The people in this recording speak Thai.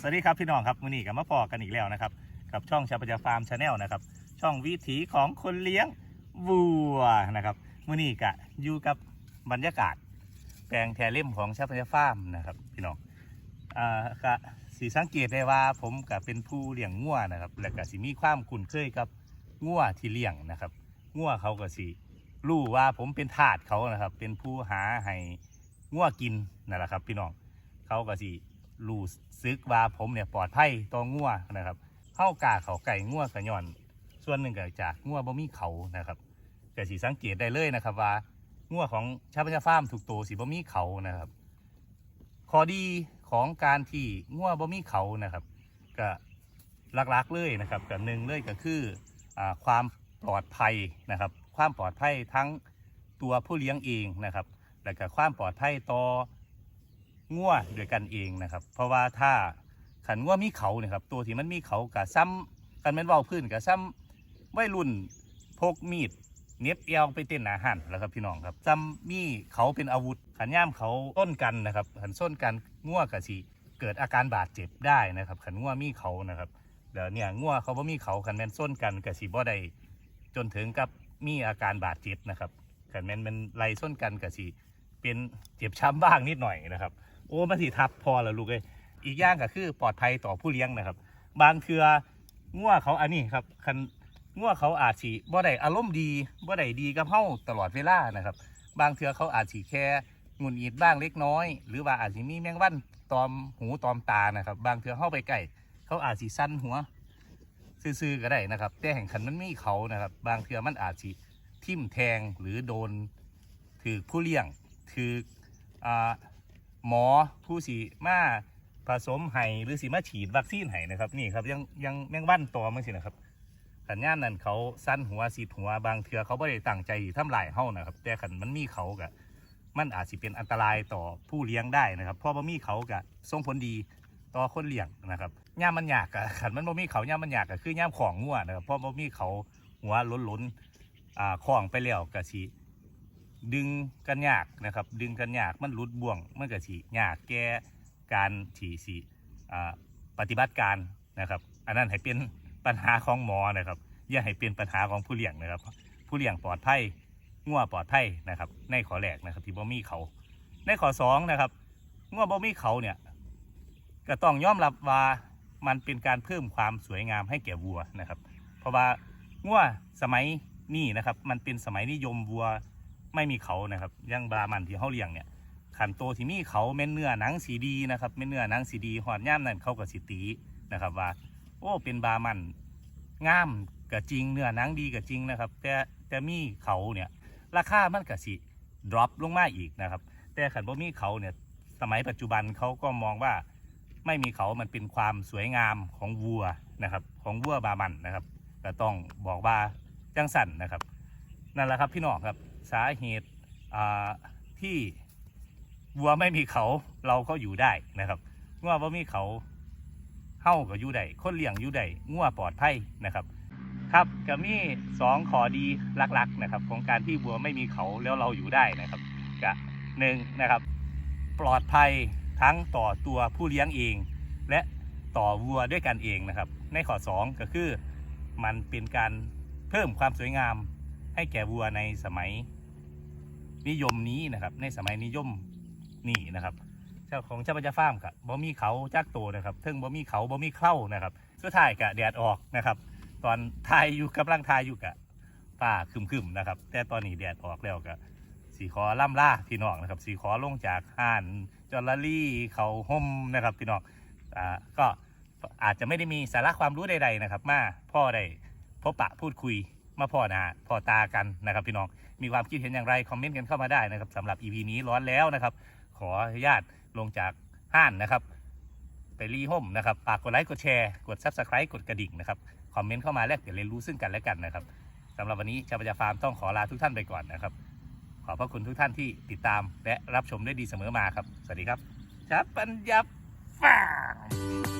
สวัสดีครับพี่น้องครับมือนี้กับมาพอกันอีกแล้วนะครับ กับช่องชาปจาฟาร์มชาแนลนะครับ ช่องวิถีของคนเลี้ยงวัวนะครับมือนี้กะอยู่กับบรรยากาศ แปลงแทเล่มของชาปจาฟาร์มนะครับพี่น้องอ่ากะสีสังเกตได้ว่าผมกับเป็นผู้เลี้ยงงัวนะครับ และก็สิมีความคุ้นเคยกับงัวที่เลี้ยงนะครับงัวเขาก็สิรู้ว่าผมเป็นทาสเขานะครับ เป็นผู้หาให้งัวกินนั่นแหละครับ พี่น้องเขาก็สิ รู้ซึกว่าผมเนี่ยปลอดภัยต่องัวนะครับเข้ากาเขาไก่งัวกระย่อน ส่วนหนึ่งก็จากงัวบ่มีเขานะครับก็สิสังเกตได้เลยนะครับว่างัวของชาวพันธุ์ฟาร์มถูกโตวสิบ่มีเขานะครับข้อดีของการที่งัวบ่มีเขานะครับก็หลักๆเลยนะครับกับหนึ่งเลยก็คืออความปลอดภัยนะครับ ความปลอดภัยทั้งตัวผู้เลี้ยงเองนะครับ และก็ความปลอดภัยต่อ งัวด้วยกันเองนะครับ เพราะว่าถ้าขันงัวมีเขาเนี่ยครับตัวที่มันมีเขากับซ้ำกันแมันเบาพื้นกับซ้ำวัยรุ่นพกมีดเน็บเอวไปเต้นอาหารแล้วครับพี่น้องครับซ้ำมีเขาเป็นอาวุธขันย่ามเขาต้นกันนะครับขันส้นกันงัวกับสีเกิดอาการบาดเจ็บได้นะครับขันงัวมีเขานะครับเดี๋ยวเนี่ยงัวเขาบ่มีเขาขันแมนส้นกันกับสีบ่ได้จนถึงกับมีอาการบาดเจ็บนะครับขันแมนมันไล่ส้นกันกับสีเป็นเจ็บช้ำบ้างนิดหน่อยนะครับ โอ้มาสิทับพอแล้วลูกเอ้ยอีกอย่างก็คือปลอดภัยต่อผู้เลี้ยงนะครับ บางเทืองัวเขาอันนี้ครับคันงัวเขาอาจสิบ่ได้อารมณ์ดีบ่ได้ดีกับเฮาตลอดเวลานะครับ บางเทือเขาอาจสิแค่หงุนงิดบ้างเล็กน้อย หรือว่าอาจสิมีแมงวันตอมหูตอมตานะครับ บางเทือเข้าไปใกล้เขาอาจสิสั้นหัว ซื่อๆก็ได้นะครับ แต่แห่งขันมันมีเขานะครับ บางเทือมันอาจสิทิ่มแทงหรือโดนถือผู้เลี้ยงถืออ่า หมอผู้สีมาผสมไห้หรือสีมาฉีดวัคซีนไห้นะครับนี่ครับยังยังแมงวันตอมั้งสินะครับขันย่านนั้นเขาสั้นหัวสีหัวบางเทือเขาไม่ได้ตั้งใจทำลายเฮานะครับ แต่ขันมันมีเขากะมันอาจจะเป็นอันตรายต่อผู้เลี้ยงได้นะครับเพราะว่ามีเขากะส่งผลดีต่อคนเลี้ยงนะครับย่ามมันหยากกะขันมันบ่มีเขาย่ามมันหยากกะคือย่ามของงัวนะครับเพราะบ่มีเขาหัวล้นล้นอ่าของไปแล้วกะสี ดึงกันยากนะครับ ดึงกันยากมันหลุดบ่วงมันก็สิยากแก้การที่สิอ่าปฏิบัติการนะครับ อันนั้นให้เป็นปัญหาของหมอนะครับอย่าให้เป็นปัญหาของผู้เลี้ยงนะครับ ผู้เลี้ยงปลอดภัยงัวปลอดภัยนะครับ ในขอแรกนะครับที่บ่มีเขาในขอสองนะครับงัวบ่มีเขาเนี่ยก็ต้องยอมรับว่ามันเป็นการเพิ่มความสวยงามให้แก่วัวนะครับ เพราะว่างัวสมัยนี้นะครับ มันเป็นสมัยนิยมวัว ไม่มีเขานะครับยังบรามันที่เขาเลี้ยงเนี่ยขันโตที่มีเขาเม็นเนื้อหนังสีดีนะครับเม็นเนื้อหนังสีดีหอดย่ามนั่นเขาก็สิตีนะครับว่า โอ้เป็นบรามันงามก็จริงเนื้อหนังดีก็จริงนะครับ แต่แต่มีเขาเนี่ยราคามันก็สิดรอปลงมาอีกนะครับ แต่ขันบ่มีเขาเนี่ยสมัยปัจจุบันเขาก็มองว่าไม่มีเขามันเป็นความสวยงามของวัวนะครับ ของวัวบามันนะครับก็ต้องบอกว่าจังสันนะครับ นั่นแหละครับพี่น้องครับ สาเหตุที่วัวไม่มีเขาเราก็อยู่ได้นะครับงัวว่ามีเขาเฮ้าก็อยู่ได้คนเลี้ยงอยู่ได้งัวปลอดภัยนะครับ ครับก็มีสองขอดีหลักๆนะครับ ของการที่วัวไม่มีเขาแล้วเราอยู่ได้นะครับกะหนึ่งนะครับ ปลอดภัยทั้งต่อตัวผู้เลี้ยงเอง และต่อวัวด้วยกันเองนะครับ ในข้อสองก็คือมันเป็นการเพิ่มความสวยงามให้แก่วัวในสมัย นิยมนี้นะครับ ในสมัยนิยมนี่นะครับเจ้าของเจ้าปัญจฟาร์มครับบ่มีเขาจักโตนะครับเทิงบ่มีเขาบ่มีเข้านะครับสุดท้ายกะแดดออกนะครับ ตอนทายอยู่กำลังทายอยู่กะฟ้าคึมๆนะครับ แต่ตอนนี้แดดออกแล้วกะสีขอล่ำล่าพี่น้องนะครับสีขอลงจากห้านจอลลารี่เขาห่มนะครับพี่น้องอ่าก็อาจจะไม่ได้มีสาระความรู้ใด ๆนะครับ มาพ่อได้พบปะพูดคุยมาพ่อหน้าพ่อตากันนะครับพี่น้อง มีความคิดเห็นอย่างไรคอมเมนต์กันเข้ามาได้นะครับสำหรับ EP นี้ร้อนแล้วนะครับ ขออนุญาตลงจากห้านนะครับ ไปรีห่มนะครับฝากกดไลค์กดแชร์กด Subscribe กดกระดิ่งนะครับคอมเมนต์เข้ามาแลกเปลี่ยนเรียนรู้ซึ่งกันและกันนะครับสำหรับวันนี้ชาวประจาฟาร์มต้องขอลาทุกท่านไปก่อนนะครับ ขอบพระคุณทุกท่านที่ติดตามและรับชมได้ดีเสมอมาครับ สวัสดีครับชับปัญญาฟาร์ม